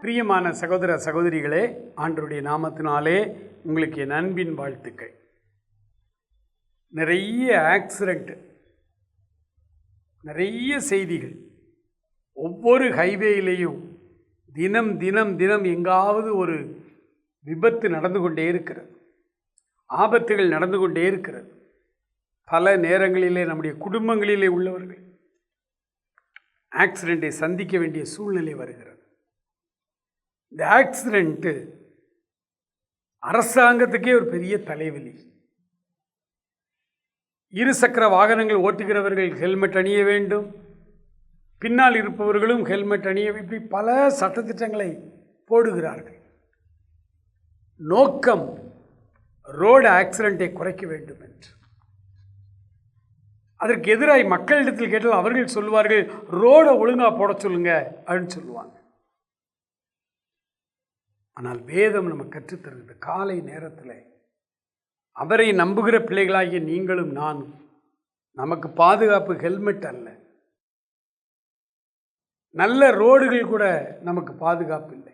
பிரியமான சகோதர சகோதரிகளே ஆண்டருடைய நாமத்தினாலே உங்களுக்கு என் அன்பின் வாழ்த்துக்கள். நிறைய ஆக்சிடெண்ட் நிறைய செய்திகள் ஒவ்வொரு ஹைவேயிலையும் தினம் தினம் தினம் எங்காவது ஒரு விபத்து நடந்து கொண்டே இருக்கிறது. ஆபத்துகள் நடந்து கொண்டே இருக்கிறது. பல நேரங்களிலே நம்முடைய குடும்பங்களிலே உள்ளவர்கள் ஆக்சிடெண்ட்டை சந்திக்க வேண்டிய சூழ்நிலை வருகிறது. இந்த ஆக்சிடெண்ட்டு அரசாங்கத்துக்கே ஒரு பெரிய தலைவலி. இருசக்கர வாகனங்கள் ஓட்டுகிறவர்கள் ஹெல்மெட் அணிய வேண்டும். பின்னால் இருப்பவர்களும் ஹெல்மெட் அணிய இப்படி பல சட்டத்திட்டங்களை போடுகிறார்கள். நோக்கம் ரோடு ஆக்சிடெண்ட்டை குறைக்க வேண்டும் என்று. அதற்கு எதிராக மக்களிடத்தில் கேட்டால் அவர்கள் சொல்லுவார்கள் ரோடை ஒழுங்காக போட சொல்லுங்க அப்படின்னு சொல்லுவாங்க. ஆனால் வேதம் நம்ம கற்றுத்தருகிறது காலை நேரத்தில் அவரை நம்புகிற பிள்ளைகளாகிய நீங்களும் நானும் நமக்கு பாதுகாப்பு ஹெல்மெட் அல்ல. நல்ல ரோடுகள் கூட நமக்கு பாதுகாப்பு இல்லை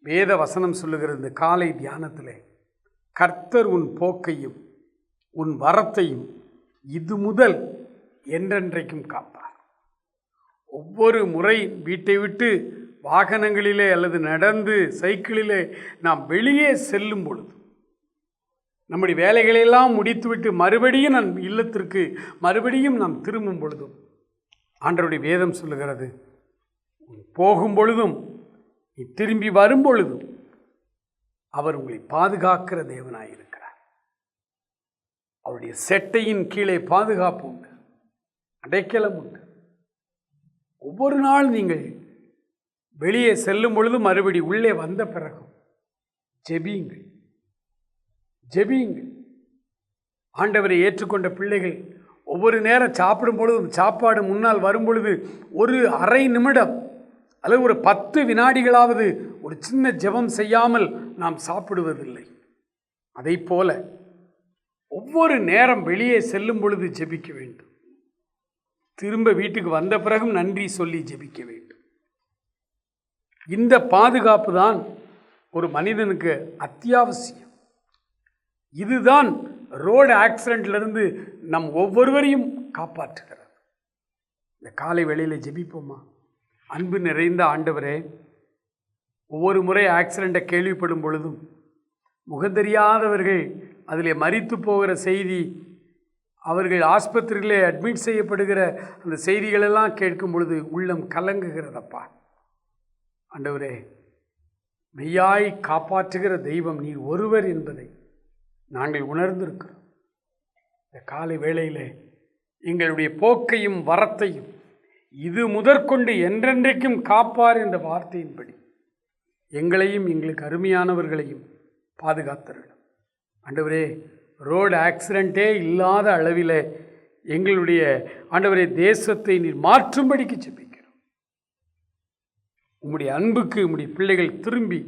வேத வசனம் சொல்லுகிற இந்த காலை தியானத்தில் கர்த்தர் உன் போக்கையும் உன் வரத்தையும் இது முதல் என்றென்றைக்கும் காப்பார். ஒவ்வொரு முறை வீட்டை விட்டு வாகனங்களிலே அல்லது நடந்து சைக்கிளிலே நாம் வெளியே செல்லும் பொழுது நம்முடைய வேலைகளையெல்லாம் முடித்துவிட்டு மறுபடியும் நம் இல்லத்திற்கு மறுபடியும் நாம் திரும்பும் பொழுதும் ஆண்டருடைய வேதம் சொல்லுகிறது. போகும் பொழுதும் நீ திரும்பி வரும் பொழுதும் அவர் உங்களை பாதுகாக்கிற தேவனாயிருக்கிறார் அவருடைய செட்டையின் கீழே பாதுகாப்பு உண்டு அடைக்கலம் உண்டு. ஒவ்வொரு நாள் நீங்கள் வெளியே செல்லும் பொழுது மறுபடி உள்ளே வந்த பிறகும் ஜெபியுங்கள் ஜெபியுங்கள். ஆண்டவரை ஏற்றுக்கொண்ட பிள்ளைகள் ஒவ்வொரு நேரம் சாப்பிடும் பொழுதும் சாப்பாடு முன்னால் வரும் பொழுது ஒரு அரை நிமிடம் அல்லது ஒரு பத்து வினாடிகளாவது ஒரு சின்ன ஜெபம் செய்யாமல் நாம் சாப்பிடுவதில்லை. அதை போல ஒவ்வொரு நேரம் வெளியே செல்லும் பொழுது ஜெபிக்க வேண்டும். திரும்ப வீட்டுக்கு வந்த பிறகும் நன்றி சொல்லி ஜெபிக்க வேண்டும். இந்த பாதுகாப்பு தான் ஒரு மனிதனுக்கு அத்தியாவசியம். இதுதான் ரோடு ஆக்சிடெண்ட்லேருந்து நம் ஒவ்வொருவரையும் காப்பாற்றுகிறார் இந்த காலை வேளையில் ஜெபிப்போமா? அன்பு நிறைந்த ஆண்டவரே ஒவ்வொரு முறை ஆக்சிடெண்ட்டை கேள்விப்படும் பொழுதும் முகந்தெரியாதவர்கள் அதில் மறித்து போகிற செய்தி அவர்கள் ஆஸ்பத்திரியிலே அட்மிட் செய்யப்படுகிற அந்த செய்திகளெல்லாம் கேட்கும் பொழுது உள்ளம் கலங்குகிறதப்பா? ஆண்டவரே மெய்யாய் காப்பாற்றுகிற தெய்வம் நீர் ஒருவர் என்பதை நாங்கள் உணர்ந்திருக்கிறோம். இந்த காலை வேளையில் எங்களுடைய போக்கையும் வரத்தையும் இது முதற்கொண்டு என்றென்றைக்கும் காப்பார் என்ற வார்த்தையின்படி எங்களையும் எங்களுக்கு அருமையானவர்களையும் பாதுகாத்தருடும் ஆண்டவரே ரோடு ஆக்சிடெண்ட்டே இல்லாத அளவில் எங்களுடைய ஆண்டவரே தேசத்தை நீர் மாற்றும்படிக்கு செப்பிக்கிறோம் உம்முடைய அன்புக்கு உம்முடைய பிள்ளைகள் திரும்பி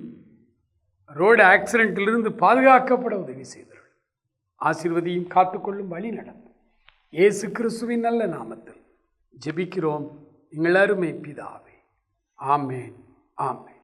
ரோடு ஆக்சிடென்ட்டிலிருந்து பாதுகாக்கப்பட உதவி செய்தார்கள் ஆசிர்வதியும் காத்துக்கொள்ளும் வழி நடத்தும் இயேசு கிறிஸ்துவின் நல்ல நாமத்தில் ஜெபிக்கிறோம். எங்கள் அருமை பிதாவே. ஆமேன். ஆமேன்.